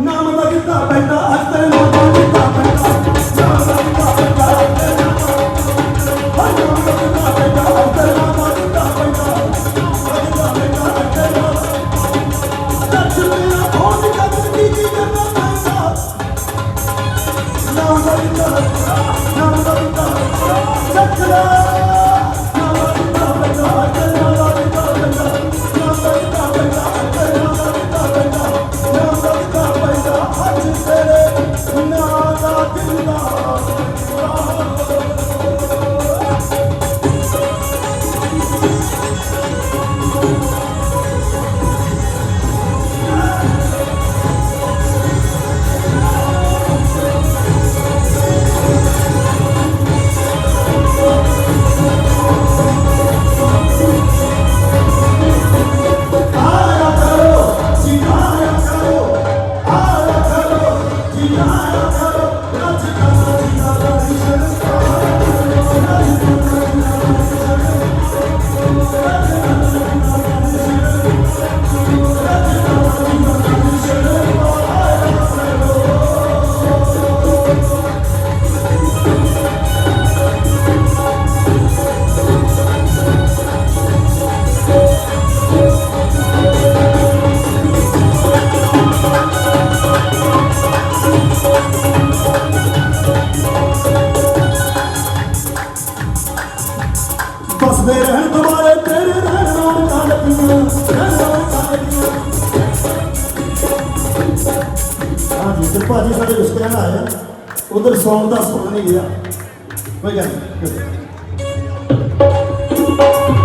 ਨਾਮ ਦਾ ਦਿੱਤਾ ਪੈਂਦਾ ਅੱਜ ਤੇਰੇ ਨਾਮ ਦਾ ਦਿੱਤਾ ਪੈਂਦਾ ਨਾਮ ਦਾ ਦਿੱਤਾ ਪੈਂਦਾ ਅੱਜ ਤੇਰੇ ਨਾਮ ਦਾ ਦਿੱਤਾ ਪੈਂਦਾ ਅੱਜ ਤੇਰੇ ਨਾਮ ਦਾ ਦਿੱਤਾ ਪੈਂਦਾ ਦਿੱਤਾ ਪੈਂਦਾ ਅੱਜ ਤੇਰੇ ਨਾਮ ਦਾ ਸੱਚ ਮੇਰਾ ਹੋਂਦ ਕਦਰ ਕੀ ਕੀ ਕਰਨਾ ਪੈਂਦਾ ਨਾਮ ਦਾ ਦਿੱਤਾ ਨਾਮ ਦਾ ਦਿੱਤਾ ਸੱਚ ਦਾ ਹੱਸਦੇ ਰਹਿਣ ਦੁਬਾਰੇ ਤੇਰੇ ਨਾਲ ਨਾਲ ਨਾਲ ਪੀਆਂ ਨਾਲ ਨਾਲ ਪੀਆਂ ਹਾਂ ਜੀ ਤੇ ਭਾਜੀ ਸਾਡੇ ਰਿਸ਼ਤੇ ਨਾਲ ਆਇਆ। ਉਧਰ ਸੌਣ ਦਾ ਸੁਣ ਨਹੀਂ ਗਿਆ ਕੋਈ ਗੱਲ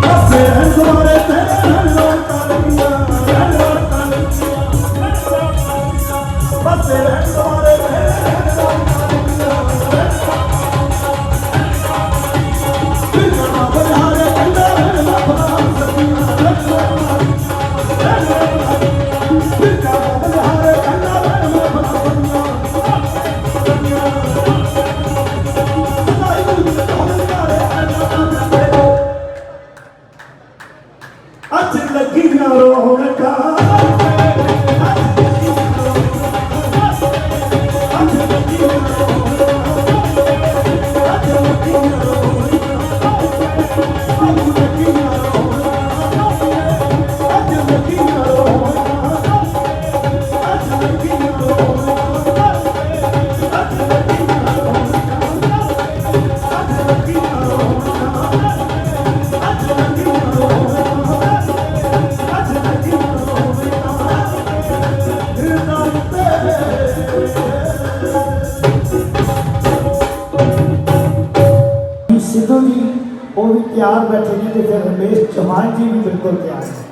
ਹੱਸਦੇ ਰਹਿਣ ਦੁਬਾਰੇ ਤੇਰੇ ਨਾਲ ਨਾਲ ਨਾਲ ਪੀਆਂ ਨਾਲ ਨਾਲ ਪੀਆਂ ਹੱਸਦੇ ਰਹਿਣ ਉਹ ਵੀ ਤਿਆਰ ਬੈਠੇ ਨੇ ਤੇ ਫਿਰ ਰਮੇਸ਼ ਚੌਹਾਨ ਜੀ ਵੀ ਬਿਲਕੁਲ ਤਿਆਰ ਨੇ।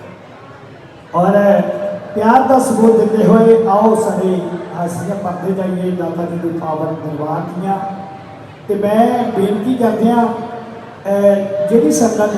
ਔਰ ਪਿਆਰ ਦਾ ਸਬੂਤ ਦਿੰਦੇ ਹੋਏ, ਆਓ ਸਾਡੇ ਹਾਸੀਆਂ ਪਰਦੇ ਜਾਈਏ ਦਾਤਾ ਜੀ ਦੀ ਪਾਵਨ ਦਰਬਾਰ ਦੀਆਂ। ਤੇ ਮੈਂ ਬੇਨਤੀ ਕਰਦਿਆਂ ਜਿਹੜੀ ਸੰਗਤ